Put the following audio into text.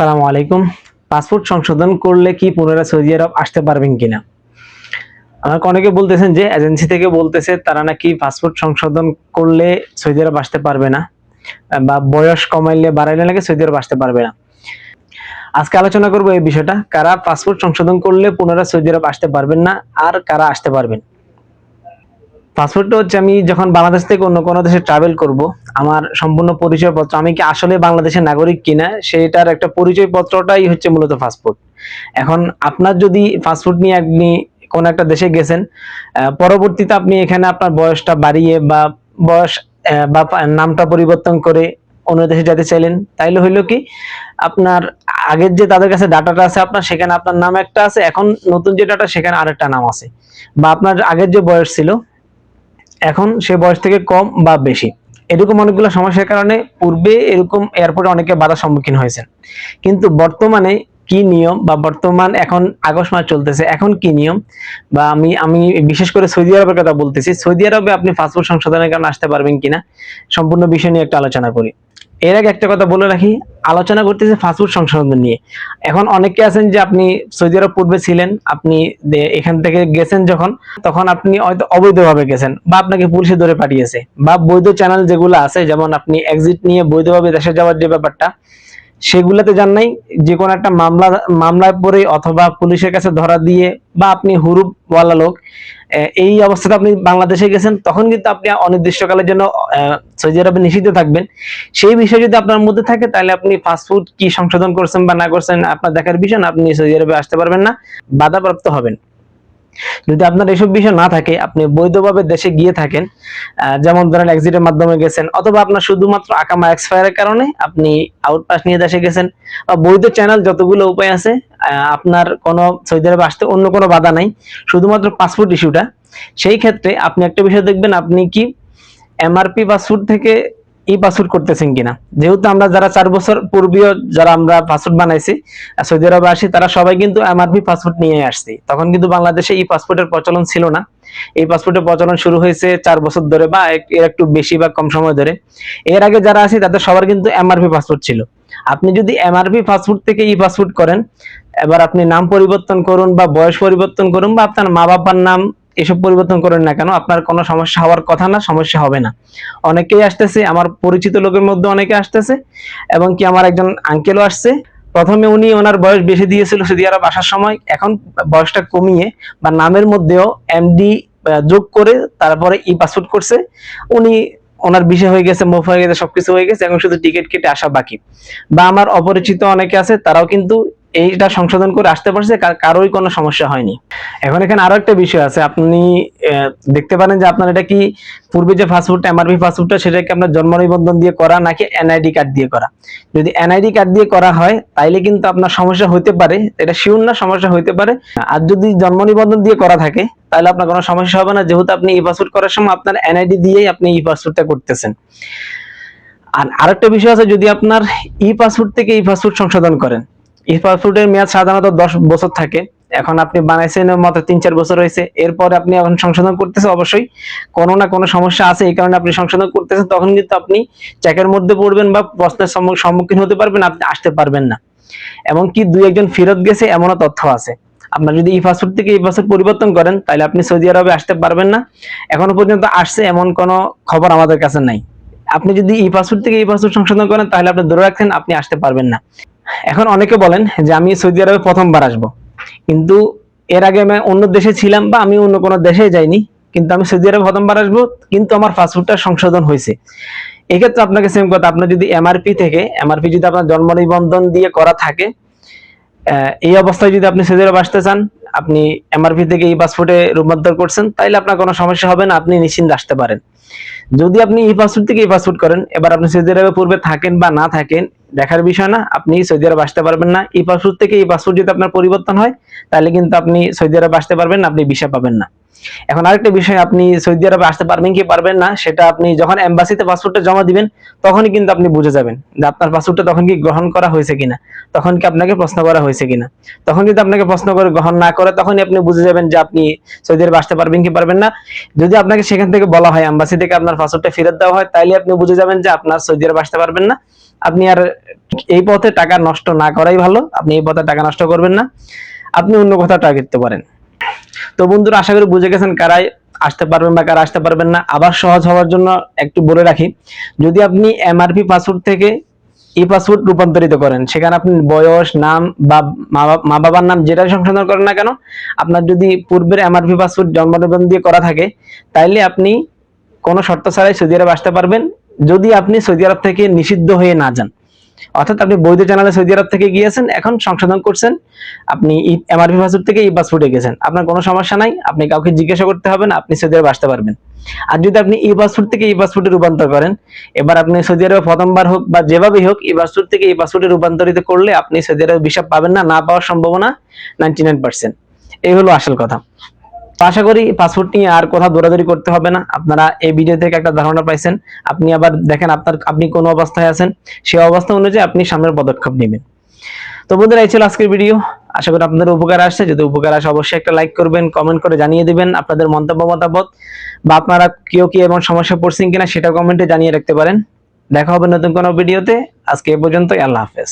আসসালামু আলাইকুম। পাসপোর্ট সংশোধন করলে কি পুনরায় সৌদি আরব আসতে পারবেন কিনা? আমাকে অনেকে বলতেছেন যে এজেন্সি থেকে বলতেছে, তারা নাকি পাসপোর্ট সংশোধন করলে সৌদি আরব আসতে পারবে না, বা বয়স কমাইলে বাড়াইলে নাকি সৌদি আরব আসতে পারবে না। আজকে আলোচনা করব এই বিষয়টা, কারা পাসপোর্ট সংশোধন করলে পুনরায় সৌদি আরব আসতে পারবেন না, আর কারা আসতে পারবেন? পাসপোর্টটা হচ্ছে আমি যখন বাংলাদেশ থেকে অন্য কোনো দেশে ট্রাভেল করব, আমার সম্পূর্ণ পরিচয়পত্র, আমি কি আসলে বাংলাদেশের নাগরিক কিনা, সেটার একটা পরিচয়পত্রটাই হচ্ছে মূলত পাসপোর্ট এখন আপনার যদি পাসপোর্ট নিয়ে আপনি কোন একটা দেশে গেছেন পরবর্তীতে আপনি এখানে আপনার বয়সটা বাড়িয়ে বা বয়স বা নামটা পরিবর্তন করে অন্য দেশে যেতে চাইলেন, তাইলে হইল কি, আপনার আগের যে তাদের কাছে ডাটাটা আছে আপনার, সেখানে আপনার নাম একটা আছে, এখন নতুন যে ডাটা, সেখানে আরেকটা নাম আছে। বা আপনার আগের যে বয়স ছিল এখন সে বয়স থেকে কম বা বেশি। এরকম অনেকগুলো সমস্যার কারণে পূর্বে এরকম এয়ারপোর্টে অনেকে বাধার সম্মুখীন হয়েছেন। কিন্তু বর্তমানে কি নিয়ম বা বর্তমান এখন আগস্ট মাস চলতেছে, এখন কি নিয়ম? বা আমি আমি বিশেষ করে সৌদি আরবের কথা বলতেছি, সৌদি আরবে আপনি পাসপোর্ট সংশোধনের কারণে আসতে পারবেন কিনা? সম্পূর্ণ বিষয় নিয়ে একটা আলোচনা করি। এর আগে একটা কথা বলে রাখি, আলোচনা করতেছে পাসপোর্ট সংশোধন নিয়ে। এখন অনেকে আছেন যে আপনি সৌদি আরব পূর্বে ছিলেন, আপনি এখান থেকে গেছেন যখন, তখন আপনি হয়তো অবৈধভাবে গেছেন বা আপনাকে পুলিশে ধরে পাঠিয়েছে বা বৈধ চ্যানেল যেগুলো আছে, যেমন আপনি এক্সিট নিয়ে বৈধভাবে দেশে যাওয়ার যে ব্যাপারটা, সেগুলোতে যান নাই, যে কোনো একটা মামলা মামলায় পড়ে অথবা পুলিশের কাছে ধরা দিয়ে বা আপনি হুরুপওয়ালা লোক এই অবস্থাতে আপনি বাংলাদেশে গেছেন, তখন কিন্তু আপনি অনির্দিষ্টকালের জন্য সৌদি আরবে নিষিদ্ধ থাকবেন। সেই বিষয় যদি আপনার মধ্যে থাকে, তাহলে আপনি পাসপোর্ট কি সংশোধন করছেন বা না করছেন, আপনার দেখার বিষয় আপনি সৌদি আরবে আসতে পারবেন না, বাধাপ্রাপ্ত হবেন। যদি আপনার এসব বিষয় না থাকে, আপনি বৈধভাবে দেশে গিয়ে থাকেন যেমন ধরেন এক্সিটের মাধ্যমে গেছেন, অথবা আপনার শুধুমাত্র আকামা এক্সপায়ারের কারণে আপনি আউটপাস নিয়ে দেশে গেছেন, বা বৈধ চ্যানেল যতগুলো উপায় আছে আপনার কোনো সৌদি আরবে আসতে অন্য কোনো বাধা নাই। শুধুমাত্র পাসপোর্ট ইস্যুটা সেই ক্ষেত্রে আপনি একটা বিষয় দেখবেন, আপনি কি এমআরপি পাসপোর্ট থেকে ই পাসপোর্ট করতেছেন কিনা? যেহেতু আমরা যারা চার বছর পূর্বীয় যারা আমরা পাসপোর্ট বানাইছি সৌদি আরবে আসি, তারা সবাই কিন্তু এমআরপি পাসপোর্ট নিয়ে আসছি। তখন কিন্তু বাংলাদেশে ই পাসপোর্টের প্রচলন ছিল না। এই পাসপোর্টের প্রচলন শুরু হয়েছে চার বছর ধরে বা এর একটু বেশি বা কম সময় ধরে। এর আগে যারা আছে তাদের সবার কিন্তু এমআরপি পাসপোর্ট ছিল। আপনি যদি এমআরপি পাসপোর্ট থেকে ই পাসপোর্ট করেন, এবার আপনি নাম পরিবর্তন করুন বা বয়স পরিবর্তন করুন বা আপনার মা বাবার নাম এসব পরিবর্তন করেন না কেন, আপনার কোনো সমস্যা হওয়ার কথা না, সমস্যা হবে না। অনেকেই আসতেছে, আমার পরিচিত লোকের মধ্যে অনেকে আসতেছে, এবং কি আমার একজন আঙ্কেলও আসছে। প্রথমে উনি ওনার বয়স বেশি দিয়েছিল সৌদি আরব আসার সময়, এখন বয়সটা কমিয়ে বা নামের মধ্যেও এমডি যোগ করে তারপরে ই পাসপোর্ট করছে। উনি ওনার বিষয় হয়ে গেছে মুভ হয়ে গেছে, সবকিছু হয়ে গেছে, এখন শুধু টিকিট কেটে আসা বাকি। বা আমার অপরিচিত অনেকে আছে, তারাও কিন্তু এইটা সংশোধন করে আসতে পারছে কার- কারোই কোনো সমস্যা হয়নি। এখন এখানে আরও একটা বিষয় আছে, আপনি দেখতে পারেন যে আপনার এটা কি পূর্বে যে পাসপোর্ট এমআরপি পাসপোর্টটা সেটা কি আপনার জন্ম নিবন্ধন দিয়ে করা, নাকি এনআইডি কার্ড দিয়ে করা? যদি এনআইডি কার্ড দিয়ে করা হয়, তাইলে কিন্তু আপনার সমস্যা হইতে পারে, এটা শিওর না, সমস্যা হইতে পারে। আর যদি জন্ম নিবন্ধন দিয়ে করা থাকে তাহলে আপনার কোনো সমস্যা হবে না। যেহেতু আপনি ই পাসপোর্ট করার সময় আপনার এনআইডি দিয়েই আপনি ই পাসপোর্টটা করতেছেন। আর আরেকটা বিষয় আছে, যদি আপনার ই পাসপোর্ট থেকে ই পাসপোর্ট সংশোধন করেন ই পাসপোর্টের মেয়াদ সাধারণত দশ বছর থাকে। এখন আপনি বানাইছেন, মাত্র তিন চার বছর হয়েছে। এরপরে আপনি এখন সংশোধন করতেছেন অবশ্যই কোনো না কোনো সমস্যা আছে। এই কারণে আপনি সংশোধন করতেছেন, তখন কিন্তু আপনি চেকের মধ্যে পড়বেন বা প্রশ্নের সম্মুখীন হতে পারবেন, আপনি আসতে পারবেন না। এমনকি দুই একজন ফেরত গেছে, এমনও তথ্য আছে। আপনার যদি ই পাসপোর্ট থেকে ই পাসপোর্ট পরিবর্তন করেন, তাহলে আপনি সৌদি আরবে আসতে পারবেন না। এখনও পর্যন্ত আসছে এমন কোনো খবর আমাদের কাছে নাই। আপনি যদি ই পাসপোর্ট থেকে ই পাসপোর্ট সংশোধন করেন, তাহলে আপনি ধরে রাখেন আপনি আসতে পারবেন না। এখন অনেকে বলেন যে, আমি সৌদি আরবে প্রথমবার আসব। কিন্তু এর আগে আমি অন্য দেশে ছিলাম বা আমি অন্য কোনো দেশে যাইনি। কিন্তু আমি সৌদি আরবে প্রথমবার আসব, কিন্তু আমার পাসপোর্টটা সংশোধন হয়েছে। এক্ষেত্রে আপনাকে সেম কথা, আপনার যদি এমআরপি থেকে এমআরপি যদি আপনার জন্ম নিবন্ধন দিয়ে করা থাকে এই অবস্থায় যদি আপনি সৌদি আরব আসতে চান, আপনি এমআরপি থেকে এই পাসপোর্টে রূপান্তর করছেন, তাইলে আপনার কোনো সমস্যা হবে না, আপনি নিশ্চিন্তে আসতে পারেন। যদি আপনি এই পাসপোর্ট থেকে এই পাসপোর্ট করেন, এবার আপনি সৌদি আরবে পূর্বে থাকেন বা না থাকেন, দেখার বিষয় না, আপনি সৌদি আরব আসতে পারবেন না। এই পাসপোর্ট থেকে এই পাসপোর্ট যদি আপনার পরিবর্তন হয় তাহলে কিন্তু আপনি সৌদি আরব আসতে পারবেন আপনি ভিসা পাবেন না। এখন আরেকটা বিষয়, আপনি সৌদি আরবে আসতে পারবেন কি পারবেন না, সেটা আপনি যখন এম্বাসিতে পাসপোর্টটা জমা দিবেন, তখনই কিন্তু আপনি বুঝে যাবেন যে আপনার পাসপোর্টটা তখন কি গ্রহণ করা হয়েছে কিনা, তখন কি আপনাকে প্রশ্ন করা হয়েছে কিনা। তখন যদি আপনাকে প্রশ্ন করে গ্রহণ না করে, তখনই আপনি বুঝে যাবেন যে আপনি সৌদি আরবে আসতে পারবেন কি পারবেন না। যদি আপনাকে সেখান থেকে বলা হয়, এম্বাসি থেকে আপনার পাসপোর্টটা ফেরত দেওয়া হয়, তাইলে আপনি বুঝে যাবেন যে আপনার সৌদি আরবে আসতে পারবেন না। আপনি আর এই পথে টাকা নষ্ট না করাই ভালো, আপনি এই পথে টাকা নষ্ট করবেন না। আপনি অন্য কোথাও টার্গেট দিতে পারেন। তো বন্ধুরা, আশা করি বুঝে গেছেন কারাই আসতে পারবেন বা কারা আসতে পারবেন না। আবার সহজ হওয়ার জন্য একটু বলে রাখি, যদি আপনি এমআরপি পাসওয়ার্ড থেকে ই পাসওয়ার্ড রূপান্তরিত করেন, সেখানে আপনি বয়স, নাম বা মা বাবার নাম যেটাই সংশোধন করেন না কেন, আপনার যদি পূর্বের এমআরপি পাসওয়ার্ড জন্ম দিয়ে করা থাকে, তাইলে আপনি কোনো শর্ত ছাড়াই সৌদি আরব আসতে পারবেন, যদি আপনি সৌদি আরব থেকে নিষিদ্ধ হয়ে না যান। অর্থাৎ আপনি বৈধ চ্যানেলে সৌদি আরব থেকে গিয়েছেন, এখন সংশোধন করছেন, আপনি এমআরপি পাসপোর্ট থেকে ই পাসপোর্টে গেছেন। আপনার কোনো সমস্যা নাই, আপনি কাউকে জিজ্ঞাসা করতে হবে না, আপনি সৌদি আরব আসতে পারবেন। আর যদি আপনি ই পাসপোর্ট থেকে ই পাসপোর্টে রূপান্তর করেন, এবার আপনি সৌদি আরবে প্রথমবার হোক বা যেভাবেই হোক ই পাসপোর্ট থেকে ই পাসপোর্টে রূপান্তরিত করলে আপনি সৌদি আরবে ভিসা পাবেন না না পাওয়ার সম্ভাবনা নাইনটি নাইন পার্সেন্ট এই হলো আসল কথা। আশা করি পাসপোর্ট নিয়ে আর কোথাও দৌড়াদৌড়ি করতে হবে না। আপনারা এই ভিডিও থেকে একটা ধারণা পাইছেন। আপনি আবার দেখেন আপনার, আপনি কোন অবস্থায় আছেন? সেই অবস্থা অনুযায়ী আপনি সামনের পদক্ষেপ নেবেন। তো বন্ধুরা, এই ছিল আজকের ভিডিও আশা করি আপনাদের উপকার আসছে। যদি উপকার আসে, অবশ্যই একটা লাইক করবেন কমেন্ট করে জানিয়ে দিবেন আপনাদের মন্তব্য, মতামত। বা আপনারা কেউ কি এমন সমস্যা পড়ছেন কিনা সেটা কমেন্টে জানিয়ে রাখতে পারেন। দেখা হবে নতুন কোনো ভিডিওতে আজকে এ পর্যন্তই। আল্লাহ হাফেজ।